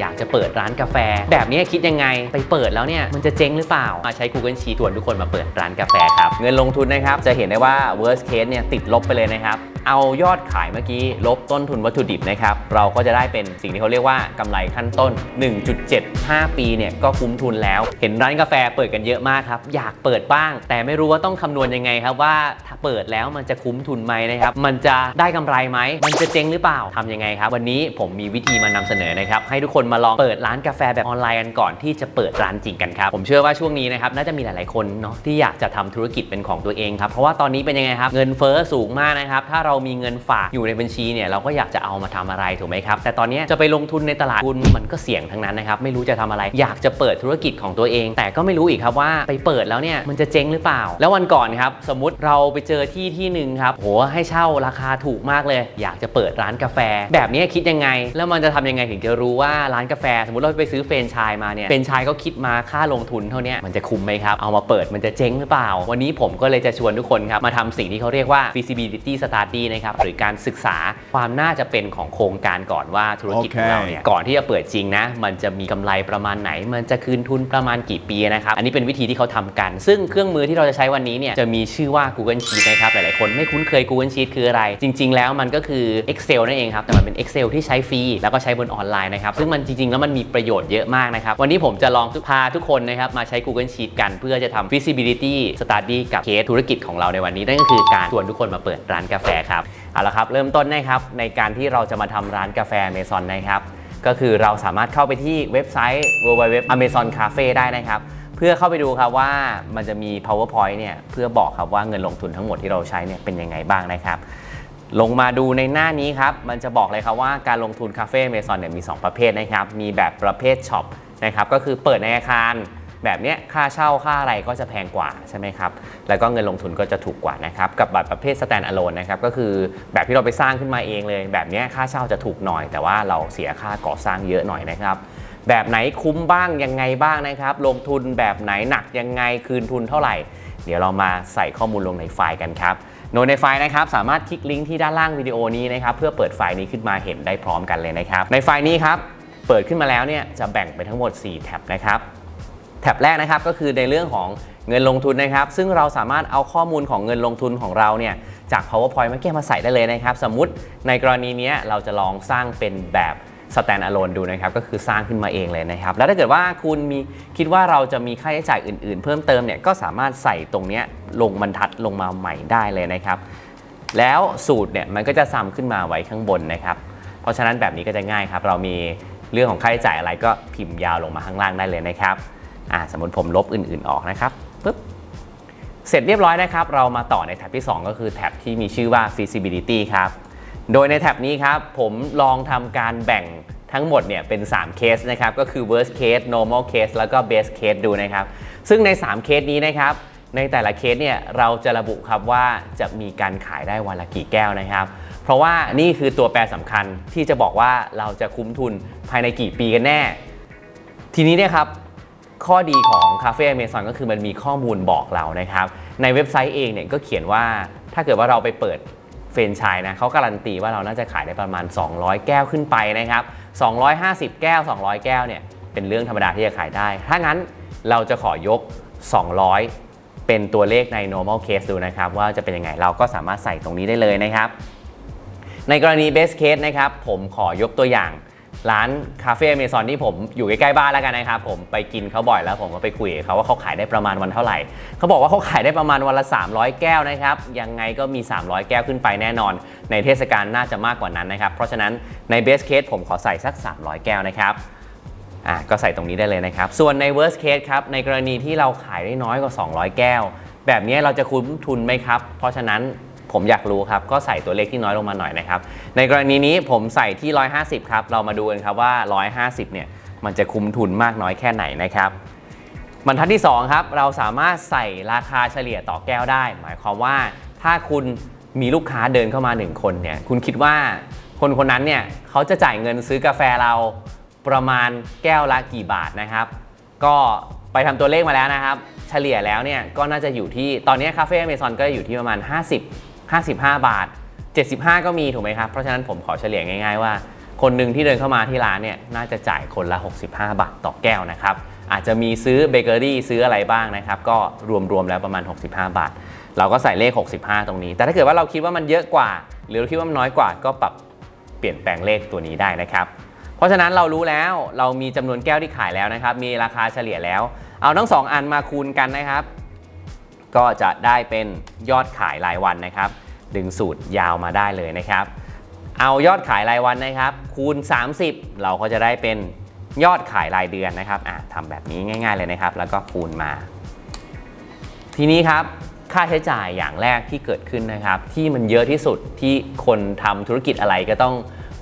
อยากจะเปิดร้านกาแฟ แบบนี้คิดยังไงไปเปิดแล้วเนี่ยมันจะเจ๊งหรือเปล่ามาใช้ Google Sheet ชวนทุกคนมาเปิดร้านกาแฟครับเงินลงทุนนะครับจะเห็นได้ว่า worst case เนี่ยติดลบไปเลยนะครับ เอายอดขายเมื่อกี้ลบต้นทุนวัตถุดิบนะครับ เราก็จะได้เป็นสิ่งที่เขาเรียกว่ากำไรขั้นต้น 1.75 ปีเนี่ยก็คุ้มทุนแล้ว เห็นร้านกาแฟเปิดกันเยอะมากครับ อยากเปิดบ้าง แต่ไม่รู้ว่าต้องคำนวณยังไงครับว่าถ้าเปิดแล้วมันจะคุ้มทุนไหมนะครับ มันจะได้กำไรไหม มันจะเจ๊งหรือเปล่าทำยังไงครับ วันนี้ผมมีวิธีมานำเสนอนะครับ ให้ทุกคนมาลองเปิดร้านกาแฟแบบออนไลน์กันก่อนที่จะเปิดร้านจริงกันครับ ผมเชื่อว่าช่วงนี้นะครับน่าจะมีหลาย ๆ คนเนาะที่อยากจะทำธุรกิจเป็นของตัวเองครับ เพราะว่าตอนนี้เป็นยังไงครับ เงินเฟ้อสูงมากนะครับ ถ้าเรามีเงินฝากอยู่ในบัญชีเนี่ยเราก็อยากจะเอามาทำอะไรถูกไหมครับแต่ตอนนี้จะไปลงทุนในตลาดหุ้นมันก็เสี่ยงทั้งนั้นนะครับไม่รู้จะทำอะไร อยากจะเปิดธุรกิจของตัวเอง แต่ก็ไม่รู้อีกครับว่าไปเปิดแล้วเนี่ยมันจะเจ๊งหรือเปล่า แล้ววันก่อนครับสมมติเราไปเจอที่ที่หนึ่งครับโหให้เช่าราคาถูกมากเลย อยากจะเปิดร้านกาแฟ แบบนี้คิดยังไง แล้วมันจะทำยังไงถึงจะรู้ว่าร้านกาแฟ สมมติเราไปซื้อเฟรนไชส์มาเนี่ยเฟรนไชส์ก็คิดมาค่าลงทุนเท่านี้มันจะคุ้มไหมครับเอามาเปิดมันจะเจ๊งหรือเปล่า วันนี้ผมก็เลยจะชวนทุกคนครับมาทำสิ่งที่เขาเรียกว่า feasibility study นะครับหรือการศึกษาความน่าจะเป็นของโครงการก่อนว่าธุรกิจของเราเนี่ยก่อนที่จะเปิดจริงนะ มันจะมีกำไรประมาณไหน มันจะคืนทุนประมาณกี่ปีนะครับอันนี้เป็นวิธีที่เขาทำกัน ซึ่งเครื่องมือที่เราจะใช้วันนี้เนี่ยจะมีชื่อว่า Google Sheet นะครับหลายๆคนไม่คุ้นเคย Google Sheet คืออะไร จริง ๆ แล้วมันก็คือ Excel นั่นเองครับแต่มันเป็น Excel ที่ใช้ฟรีแล้วก็ใช้บนออนไลน์นะครับซึ่งมันจริง ๆ แล้วมันมีประโยชน์เยอะมากนะครับวันนี้ผมจะลองพาทุกคนนะครับมาใช้ Google Sheet กันเพื่อจะทำ feasibility study กับเคสธุรกิจของเราในวันนี้นั่นก็คือการชวนทุกคนมาเปิดร้านกาแฟครับเอาละครับเริ่มต้นนะครับในการที่เราจะมาทำร้านกาแฟเมซอนนะครับก็คือเราสามารถเข้าไปที่เว็บไซต์ www amazon cafe ได้นะครับ เพื่อเข้าไปดูครับว่ามันจะมี powerpoint เนี่ยเพื่อบอกครับว่าเงินลงทุนทั้งหมดที่เราใช้เนี่ยเป็นยังไงบ้างนะครับลงมาดูในหน้านี้ครับ มันจะบอกเลยครับว่าการลงทุนคาเฟ่เมซอนเนี่ยมี 2 ประเภทนะครับ มีแบบประเภทช็อปนะครับ ก็คือเปิดในอาคาร แบบเนี้ยค่าเช่าค่าอะไรก็จะแพงกว่าใช่ไหมครับ แล้วก็เงินลงทุนก็จะถูกกว่านะครับ กับบัตรประเภท stand alone นะครับ ก็คือแบบที่เราไปสร้างขึ้นมาเองเลย แบบเนี้ยค่าเช่าจะถูกหน่อย แต่ว่าเราเสียค่าก่อสร้างเยอะหน่อยนะครับแบบไหนคุ้มบ้างยังไงบ้างนะครับ ลงทุนแบบไหนหนักยังไงคืนทุนเท่าไหร่ เดี๋ยวเรามาใส่ข้อมูลลงในไฟล์กันครับโดยในไฟล์นะครับสามารถคลิกลิงก์ที่ด้านล่างวิดีโอนี้นะครับเพื่อเปิดไฟล์นี้ขึ้นมาเห็นได้พร้อมกันเลยนะครับ ในไฟล์นี้ครับเปิดขึ้นมาแล้วเนี่ยจะแบ่งเป็นทั้งหมด 4 แท็บนะครับ ท็บแรกนะครับก็คือในเรื่องของเงินลงทุนนะครับ ซึ่งเราสามารถเอาข้อมูลของเงินลงทุนของเราเนี่ยจาก powerpoint มาแก้มาใส่ได้เลยนะครับ สมมุติในกรณีนี้เราจะลองสร้างเป็นแบบ stand alone ดูนะครับ ก็คือสร้างขึ้นมาเองเลยนะครับ แล้วถ้าเกิดว่าคุณมีคิดว่าเราจะมีค่าใช้จ่ายอื่น ๆ เพิ่มเติมเนี่ยก็สามารถใส่ตรงนี้ลงบรรทัดลงมาใหม่ได้เลยนะครับ แล้วสูตรเนี่ยมันก็จะซ้ำขึ้นมาไว้ข้างบนนะครับ เพราะฉะนั้นแบบนี้ก็จะง่ายครับ เรามีเรื่องของค่าใช้จ่ายอะไรก็พิมพ์ยาวลงมาข้างล่างได้เลยนะครับ อ่าสมมติผมลบอื่นๆออกนะครับปึ๊บเสร็จเรียบร้อยนะครับ เรามาต่อในแท็บที่ 2 ก็คือแท็บที่มีชื่อว่า feasibility ครับ โดยในแท็บนี้ครับ ผมลองทำการแบ่งทั้งหมดเนี่ยเป็น 3 เคสนะครับ ก็คือ worst case normal case แล้วก็ best case ดูนะครับ ซึ่งใน 3 เคสนี้นะครับ ในแต่ละเคสเนี่ยเราจะระบุครับว่าจะมีการขายได้วันละกี่แก้วนะครับ เพราะว่านี่คือตัวแปรสำคัญที่จะบอกว่าเราจะคุ้มทุนภายในกี่ปีกันแน่ ทีนี้เนี่ยครับ ข้อดีของ Cafe Amazon ก็คือมันมีข้อมูลบอกเรานะครับ ในเว็บไซต์เองเนี่ยก็เขียนว่าถ้าเกิดว่าเราไปเปิดเฟรนไชส์นะเขาการันตีว่าเราน่าจะขายได้ประมาณ 200 แก้วขึ้นไปนะครับ 250 แก้ว 200 แก้วเนี่ยเป็นเรื่องธรรมดาที่จะขายได้ ถ้างั้นเราจะขอยก 200 เป็นตัวเลขใน normal case ดูนะครับ ว่าจะเป็นยังไงเราก็สามารถใส่ตรงนี้ได้เลยนะครับ ในกรณี best case นะครับผมขอยกตัวอย่าง ร้านคาเฟ่เมซอนที่ผมอยู่ใกล้ๆบ้านแล้วกันนะครับผมไปกินเขาบ่อยแล้วผมก็ไปคุยกับเขาว่าเขาขายได้ประมาณวันเท่าไหร่เขาบอกว่าเขาขายได้ประมาณวันละ 300 แก้วนะครับยังไงก็มี 300 แก้วขึ้นไปแน่นอน ในเทศกาลน่าจะมากกว่านั้นนะครับเพราะฉะนั้นใน best case ผมขอใส่สัก 300 แก้วนะครับอะก็ใส่ตรงนี้ได้เลยนะครับ ส่วนใน worst case ครับ ในกรณีที่เราขายได้น้อยกว่า 200 แก้ว แบบนี้เราจะคุ้มทุนไหมครับ เพราะฉะนั้น ผมอยากรู้ครับ ก็ใส่ตัวเลขที่น้อยลงมาหน่อยนะครับ ในกรณีนี้ผมใส่ที่ 150 ครับ เรามาดูกันครับว่า 150 เนี่ย มันจะคุ้มทุนมากน้อยแค่ไหนนะครับบรรทัดที่ 2 ครับ เราสามารถใส่ราคาเฉลี่ยต่อแก้วได้ หมายความว่าถ้าคุณมีลูกค้าเดินเข้ามา 1 คนเนี่ย คุณคิดว่าคนคนนั้นเนี่ยเขาจะจ่ายเงินซื้อกาแฟเราประมาณแก้วละกี่บาทนะครับ ก็ไปทำตัวเลขมาแล้วนะครับ เฉลี่ยแล้วเนี่ยก็น่าจะอยู่ที่ตอนนี้คาเฟ่อเมซอนก็อยู่ที่ประมาณ 50 55 บาท 75 ก็มีถูกไหมครับ เพราะฉะนั้นผมขอเฉลี่ยง่ายๆว่า คนหนึ่งที่เดินเข้ามาที่ร้านเนี่ยน่าจะจ่ายคนละ 65 บาทต่อแก้วนะครับ อาจจะมีซื้อเบเกอรี่ซื้ออะไรบ้างนะครับ ก็รวมๆแล้วประมาณ 65 บาท เราก็ใส่เลข 65 ตรงนี้ แต่ถ้าเกิดว่าเราคิดว่ามันเยอะกว่า หรือเราคิดว่ามันน้อยกว่าก็ปรับเปลี่ยนแปลงเลขตัวนี้ได้นะครับเพราะฉะนั้นเรารู้แล้วเรามีจำนวนแก้วที่ขายแล้วนะครับ มีราคาเฉลี่ยแล้ว เอาทั้งสองอันมาคูณกันนะครับ ก็จะได้เป็นยอดขายรายวันนะครับ ดึงสูตรยาวมาได้เลยนะครับ เอายอดขายรายวันนะครับ คูณ 30 เราก็จะได้เป็นยอดขายรายเดือนนะครับอะทำแบบนี้ง่าย ๆเลยนะครับ แล้วก็คูณมา ทีนี้ครับค่าใช้จ่ายอย่างแรกที่เกิดขึ้นนะครับ ที่มันเยอะที่สุดที่คนทำธุรกิจอะไรก็ต้อง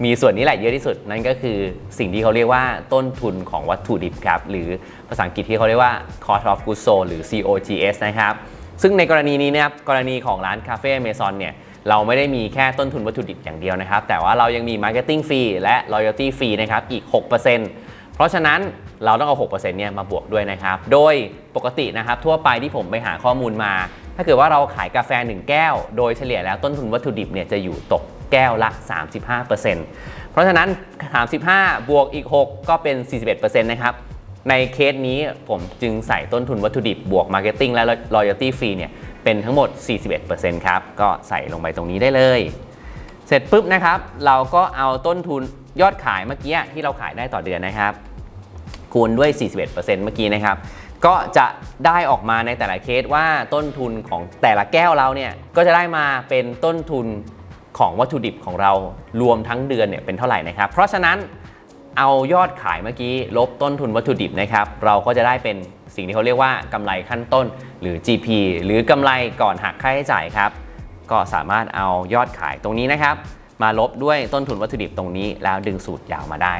มีส่วนนี้แหละเยอะที่สุด นั่นก็คือสิ่งที่เขาเรียกว่าต้นทุนของวัตถุดิบครับ หรือภาษาอังกฤษที่เขาเรียกว่า cost of goods sold หรือ COGS นะครับ ซึ่งในกรณีนี้นะครับกรณีของร้านคาเฟ่เมซอนเนี่ยเราไม่ได้มีแค่ต้นทุนวัตถุดิบอย่างเดียวนะครับ แต่ว่าเรายังมี marketing fee และ loyalty fee นะครับอีก 6%เพราะฉะนั้นเราต้องเอา 6%เนี่ยมาบวกด้วยนะครับ โดยปกตินะครับทั่วไปที่ผมไปหาข้อมูลมา ถ้าเกิดว่าเราขายกาแฟ 1 แก้ว โดยเฉลี่ยแล้วต้นทุนวัตถุดิบเนี่ยจะอยู่ตกแก้วละ 35%เพราะฉะนั้น 35 บวกอีก 6 ก็เป็น 41%นะครับ ในเคสนี้ผมจึงใส่ต้นทุนวัตถุดิบบวก Marketing และ Loyalty Fee เนี่ยเป็นทั้งหมด 41%ครับ ก็ใส่ลงไปตรงนี้ได้เลย เสร็จปุ๊บนะครับ เราก็เอาต้นทุนยอดขายเมื่อกี้ที่เราขายได้ต่อเดือนนะครับ คูณด้วย 41%เมื่อกี้นะครับ ก็จะได้ออกมาในแต่ละเคสว่าต้นทุนของแต่ละแก้วเราเนี่ยก็จะได้มาเป็นต้นทุนของวัตถุดิบของเรารวมทั้งเดือนเนี่ยเป็นเท่าไหร่นะครับ เพราะฉะนั้น เอายอดขายเมื่อกี้ลบต้นทุนวัตถุดิบนะครับ เราก็จะได้เป็นสิ่งที่เขาเรียกว่ากำไรขั้นต้น หรือ GP หรือกำไรก่อนหักค่าใช้จ่ายครับ ก็สามารถเอายอดขายตรงนี้นะครับ มาลบด้วยต้นทุนวัตถุดิบตรงนี้ แล้วดึงสูตรยาวมาได้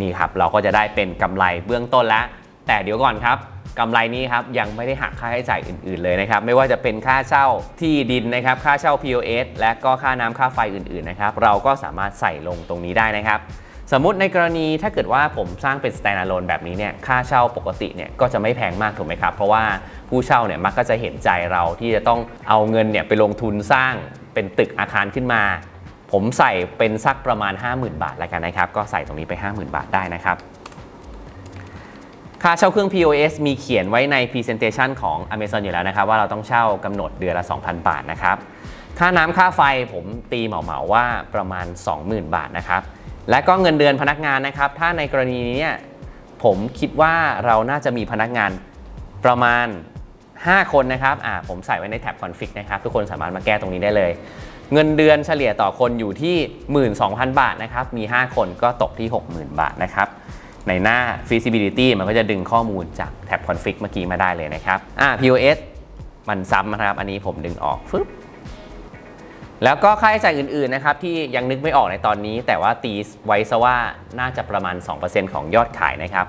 นี่ครับเราก็จะได้เป็นกำไรเบื้องต้นแล้ว แต่เดี๋ยวก่อนครับกำไรนี้ครับยังไม่ได้หักค่าใช้จ่ายอื่น ๆเลยนะครับ ไม่ว่าจะเป็นค่าเช่าที่ดินนะครับ ค่าเช่า POS และก็ค่าน้ำค่าไฟอื่น ๆ นะครับ เราก็สามารถใส่ลงตรงนี้ได้นะครับ สมมติในกรณีถ้าเกิดว่าผมสร้างเป็น standalone แบบนี้เนี่ยค่าเช่าปกติเนี่ยก็จะไม่แพงมากถูกไหมครับ เพราะว่าผู้เช่าเนี่ยมักก็จะเห็นใจเราที่จะต้องเอาเงินเนี่ยไปลงทุนสร้างเป็นตึกอาคารขึ้นมา ผมใส่เป็นสักประมาณ 50,000 บาทแล้วกันนะครับ ก็ใส่ตรงนี้ไป 50,000 บาทได้นะครับ ค่าเช่าเครื่อง POS มีเขียนไว้ใน Presentation ของ Amazon อยู่แล้วนะครับ ว่าเราต้องเช่ากำหนดเดือนละ 2,000 บาทนะครับค่าน้ำค่าไฟผมตีเหมาๆว่าประมาณ 20,000 บาทนะครับ และก็เงินเดือนพนักงานนะครับ ถ้าในกรณีนี้เนี่ยผมคิดว่าเราน่าจะมีพนักงานประมาณ 5 คนนะครับอ่าผมใส่ไว้ในแท็บ config นะครับ ทุกคนสามารถมาแก้ตรงนี้ได้เลย เงินเดือนเฉลี่ยต่อคนอยู่ที่ 12,000 บาทนะครับ มี 5 คนก็ตกที่ 60,000 บาทนะครับ ในหน้า feasibility มันก็จะดึงข้อมูลจากแท็บ config เมื่อกี้มาได้เลยนะครับอ่า POS มันซ้ำนะครับ อันนี้ผมดึงออกฟึบ แล้วก็ค่าใช้จ่ายอื่นๆนะครับที่ยังนึกไม่ออกในตอนนี้ แต่ว่าตีไว้ซะว่าน่าจะประมาณ 2%ของยอดขายนะครับ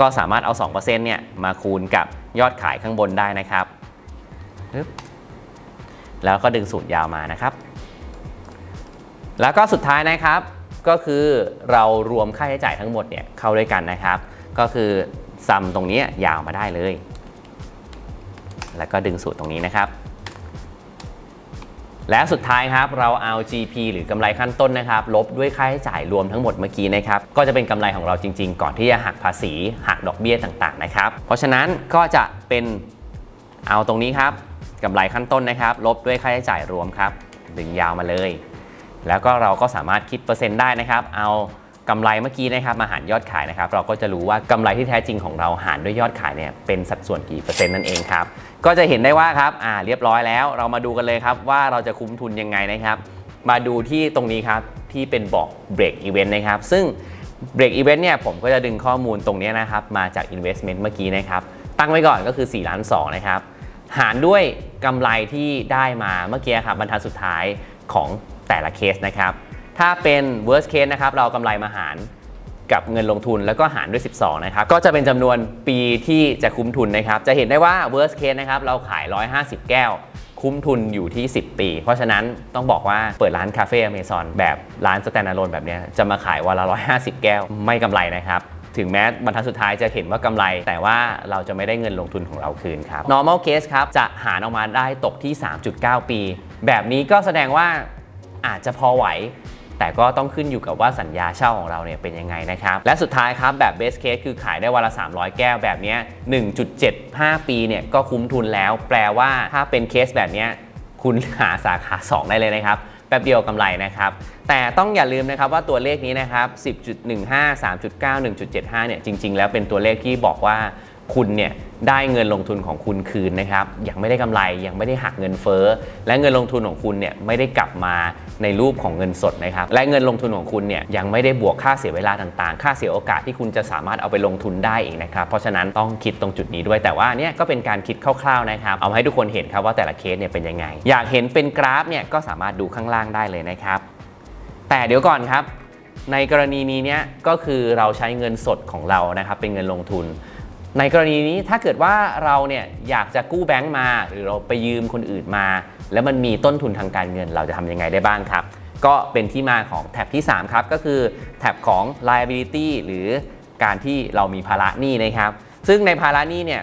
ก็สามารถเอา 2%เนี่ยมาคูณกับยอดขายข้างบนได้นะครับ แล้วก็ดึงสูตรยาวมานะครับ แล้วก็สุดท้ายนะครับก็คือเรารวมค่าใช้จ่ายทั้งหมดเนี่ยเข้าด้วยกันนะครับ ก็คือซัมตรงนี้ยาวมาได้เลย แล้วก็ดึงสูตรตรงนี้นะครับ และสุดท้ายครับเราเอา GP หรือกำไรขั้นต้นนะครับลบด้วยค่าใช้จ่ายรวมทั้งหมดเมื่อกี้นะครับก็จะเป็นกำไรของเราจริง ๆ ก่อนที่จะหักภาษีหักดอกเบี้ยต่างๆนะครับเพราะฉะนั้นก็จะเป็นเอาตรงนี้ครับกำไรขั้นต้นนะครับ ลบด้วยค่าใช้จ่ายรวมครับดึงยาวมาเลย แล้วก็เราก็สามารถคิดเปอร์เซ็นต์ได้นะครับ เอา กำไรเมื่อกี้นะครับมาหารยอดขายนะครับ เราก็จะรู้ว่ากำไรที่แท้จริงของเราหารด้วยยอดขายเนี่ยเป็นสัดส่วนกี่เปอร์เซ็นต์นั่นเองครับ ก็จะเห็นได้ว่าครับอ่าเรียบร้อยแล้ว เรามาดูกันเลยครับว่าเราจะคุ้มทุนยังไงนะครับ มาดูที่ตรงนี้ครับที่เป็นบอก break event นะครับ ซึ่ง break event เนี่ยผมก็จะดึงข้อมูลตรงนี้นะครับมาจาก investment เมื่อกี้นะครับ ตั้งไว้ก่อนก็คือ4ล้าน2นะครับหารด้วยกำไรที่ได้มาเมื่อกี้ครับบรรทัดสุดท้ายของแต่ละเคสนะครับ ถ้าเป็น worst case นะครับเรากำไรมาหารกับเงินลงทุนแล้วก็หารด้วย 12 นะครับ ก็จะเป็นจำนวนปีที่จะคุ้มทุนนะครับ จะเห็นได้ว่า worst case นะครับ เราขาย 150 แก้ว คุ้มทุนอยู่ที่ 10 ปี เพราะฉะนั้นต้องบอกว่าเปิดร้านคาเฟ่อเมซอนแบบร้านสแตนด์ a l o n e แบบนี้จะมาขายวันละ 150 แก้ว ไม่กำไรนะครับ ถึงแม้บรรทัดสุดท้ายจะเห็นว่ากำไร แต่ว่าเราจะไม่ได้เงินลงทุนของเราคืนครับ normal case ครับจะหารออกมาได้ตกที่ 3.9 ปี แบบนี้ก็แสดงว่าอาจจะพอไหว แต่ก็ต้องขึ้นอยู่กับว่าสัญญาเช่าของเราเนี่ยเป็นยังไงนะครับ และสุดท้ายครับแบบ best case คือขายได้วันละ 300 แก้วแบบนี้ 1.75 ปีเนี่ยก็คุ้มทุนแล้ว แปลว่าถ้าเป็นเคสแบบนี้คุณหาสาขา 2 ได้เลยนะครับแป๊บเดียวกำไรนะครับ แต่ต้องอย่าลืมนะครับว่าตัวเลขนี้นะครับ 10.15 3.9 1.75 เนี่ยจริง ๆ แล้วเป็นตัวเลขที่บอกว่า คุณเนี่ยได้เงินลงทุนของคุณคืนนะครับ ยังไม่ได้กำไรยังไม่ได้หักเงินเฟ้อ และเงินลงทุนของคุณเนี่ยไม่ได้กลับมาในรูปของเงินสดนะครับ และเงินลงทุนของคุณเนี่ยยังไม่ได้บวกค่าเสียเวลาต่างๆ ค่าเสียโอกาสที่คุณจะสามารถเอาไปลงทุนได้อีกนะครับ เพราะฉะนั้นต้องคิดตรงจุดนี้ด้วยแต่ว่าเนี่ยก็เป็นการคิดคร่าวๆนะครับ เอามาให้ทุกคนเห็นครับว่าแต่ละเคสเนี่ยเป็นยังไง อยากเห็นเป็นกราฟเนี่ยก็สามารถดูข้างล่างได้เลยนะครับ แต่เดี๋ยวก่อนครับ ในกรณีนี้เนี่ยก็คือเราใช้เงินสดของเรานะครับเป็นเงินลงทุน ในกรณีนี้ถ้าเกิดว่าเราเนี่ยอยากจะกู้แบงก์มา หรือเราไปยืมคนอื่นมา แล้วมันมีต้นทุนทางการเงินเราจะทำยังไงได้บ้างครับ ก็เป็นที่มาของแท็บที่ 3 ครับ ก็คือแท็บของ liability หรือการที่เรามีภาระหนี้นะครับ ซึ่งในภาระหนี้เนี่ย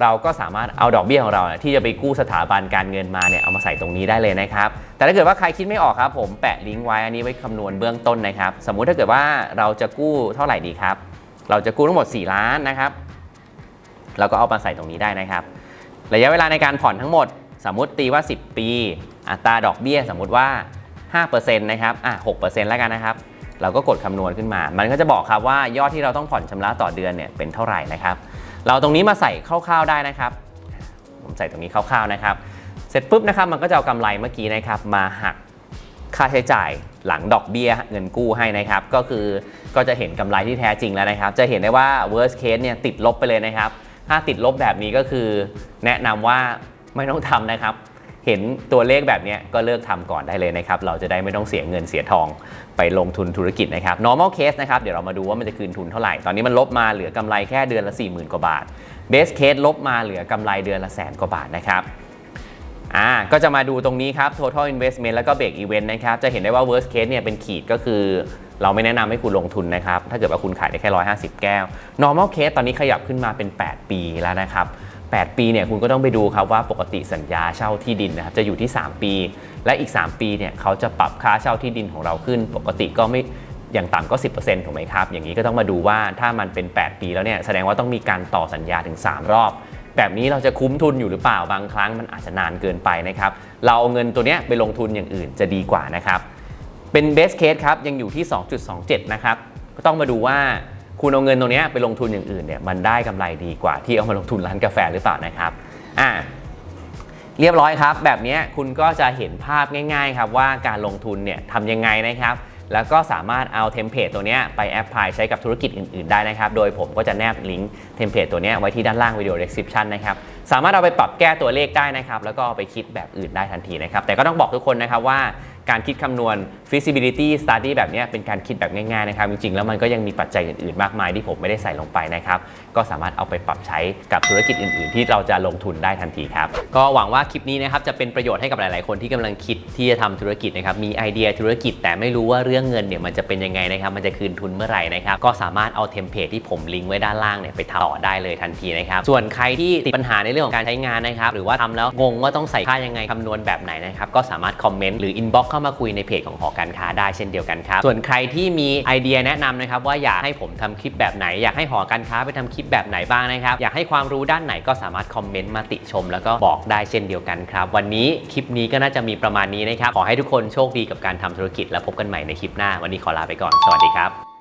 เราก็สามารถเอาดอกเบี้ยของเราเที่จะไปกู้สถาบันการเงินมาเนี่ยเอามาใส่ตรงนี้ได้เลยนะครับ แต่ถ้าเกิดว่าใครคิดไม่ออกครับ ผมแปะลิงก์ไว้อันนี้ไว้คำนวณเบื้องต้นนะครับ สมมุติถ้าเกิดว่าเราจะกู้เท่าไหร่ดีครับ เราจะกู้ทั้งหมด 4 ล้านนะครับ เราก็เอามาใส่ตรงนี้ได้นะครับ ระยะเวลาในการผ่อนทั้งหมด สมมติตีว่า 10 ปี อัตราดอกเบี้ยสมมุติว่า5%นะครับอะ6%แล้วกันนะครับ เราก็กดคำนวณขึ้นมา มันก็จะบอกครับว่ายอดที่เราต้องผ่อนชำระต่อเดือนเนี่ยเป็นเท่าไหร่นะครับ เราตรงนี้มาใส่คร่าวๆได้นะครับ ผมใส่ตรงนี้คร่าวๆนะครับ เสร็จปุ๊บนะครับมันก็จะเอากำไรเมื่อกี้นะครับมาหักค่าใช้จ่ายหลังดอกเบี้ยเงินกู้ให้นะครับ ก็คือก็จะเห็นกำไรที่แท้จริงแล้วนะครับ จะเห็นได้ว่า worst case เนี่ยติดลบไปเลยนะครับ ถ้าติดลบแบบนี้ก็คือ แนะนำว่าไม่ต้องทำนะครับ เห็นตัวเลขแบบนี้ก็เลิกทำก่อนได้เลยนะครับ เราจะได้ไม่ต้องเสียเงินเสียทองไปลงทุนธุรกิจนะครับ normal case นะครับ เดี๋ยวเรามาดูว่ามันจะคืนทุนเท่าไหร่ ตอนนี้มันลบมาเหลือกำไรแค่เดือนละ 40,000 กว่าบาท base case ลบมาเหลือกำไรเดือนละแสนกว่าบาทนะครับอ่าก็จะมาดูตรงนี้ครับ total investment แล้วก็ break event นะครับ จะเห็นได้ว่า worst case เนี่ยเป็นขีดก็คือ เราไม่แนะนำให้คุณลงทุนนะครับ ถ้าเกิดว่าคุณขายได้แค่ 150 แก้ว normal case ตอนนี้ขยับขึ้นมาเป็น 8 ปีแล้วนะครับ 8 ปีเนี่ยคุณก็ต้องไปดูครับว่าปกติสัญญาเช่าที่ดินนะครับจะอยู่ที่ 3 ปี และอีก 3 ปีเนี่ยเขาจะปรับค่าเช่าที่ดินของเราขึ้น ปกติก็ไม่อย่างต่ำก็ 10%ถูกไหมครับ อย่างนี้ก็ต้องมาดูว่าถ้ามันเป็น 8 ปีแล้วเนี่ยแสดงว่าต้องมีการต่อสัญญาถึง 3 รอบ แบบนี้เราจะคุ้มทุนอยู่หรือเปล่าบางครั้งมันอาจจะนานเกินไปนะครับ เราเอาเงินตัวเนี้ยไปลงทุนอย่างอื่นจะดีกว่านะครับ เป็น best case ครับยังอยู่ที่ 2.27 นะครับ ก็ต้องมาดูว่าคุณเอาเงินตรงนี้ไปลงทุนอย่างอื่นเนี่ยมันได้กำไรดีกว่าที่เอามาลงทุนร้านกาแฟหรือเปล่านะครับอ่าเรียบร้อยครับ แบบนี้คุณก็จะเห็นภาพง่าย ๆ ครับว่าการลงทุนเนี่ยทำยังไงนะครับ แล้วก็สามารถเอาเทมเพลตตัวนี้ไปแอพพลายใช้กับธุรกิจอื่น ๆ ได้นะครับ โดยผมก็จะแนบลิงก์เทมเพลตตัวนี้ไว้ที่ด้านล่างวิดีโอ description นะครับ สามารถเอาไปปรับแก้ตัวเลขได้นะครับ แล้วก็เอาไปคิดแบบอื่นได้ทันทีนะครับ แต่ก็ต้องบอกทุกคนนะครับว่า การคิดคำนวณ feasibility study แบบนี้เป็นการคิดแบบง่ายๆนะครับ จริงๆ แล้วมันก็ยังมีปัจจัยอื่นๆ มากมายที่ผมไม่ได้ใส่ลงไปนะครับ ก็สามารถเอาไปปรับใช้กับธุรกิจอื่นๆ ที่เราจะลงทุนได้ทันทีครับ ก็หวังว่าคลิปนี้นะครับจะเป็นประโยชน์ให้กับหลายๆ คนที่กำลังคิดที่จะทำธุรกิจนะครับ มีไอเดียธุรกิจแต่ไม่รู้ว่าเรื่องเงินเนี่ยมันจะเป็นยังไงนะครับ มันจะคืนทุนเมื่อไหร่นะครับ ก็สามารถเอาเทมเพลตที่ผมลิงก์ไว้ด้านล่างเนี่ยไปต่อได้เลยทันทีนะครับ ส่วนใครที่ติดปัญหาในเรื่องของการใช้งานนะครับ หรือว่าทำแล้วงงว่าต้องใส่ค่ายังไงคำนวณแบบไหนนะครับ ก็สามารถคอมเมนต์หรืออินบ็อกเข้ามาคุยในเพจของหอการค้าได้เช่นเดียวกันครับ ส่วนใครที่มีไอเดียแนะนำนะครับว่าอยากให้ผมทำคลิปแบบไหน อยากให้หอการค้าไปทำคลิปแบบไหนบ้างนะครับ อยากให้ความรู้ด้านไหนก็สามารถคอมเมนต์มาติชม แล้วก็บอกได้เช่นเดียวกันครับ วันนี้คลิปนี้ก็น่าจะมีประมาณนี้นะครับ ขอให้ทุกคนโชคดีกับการทำธุรกิจ แล้วพบกันใหม่ในคลิปหน้า วันนี้ขอลาไปก่อน สวัสดีครับ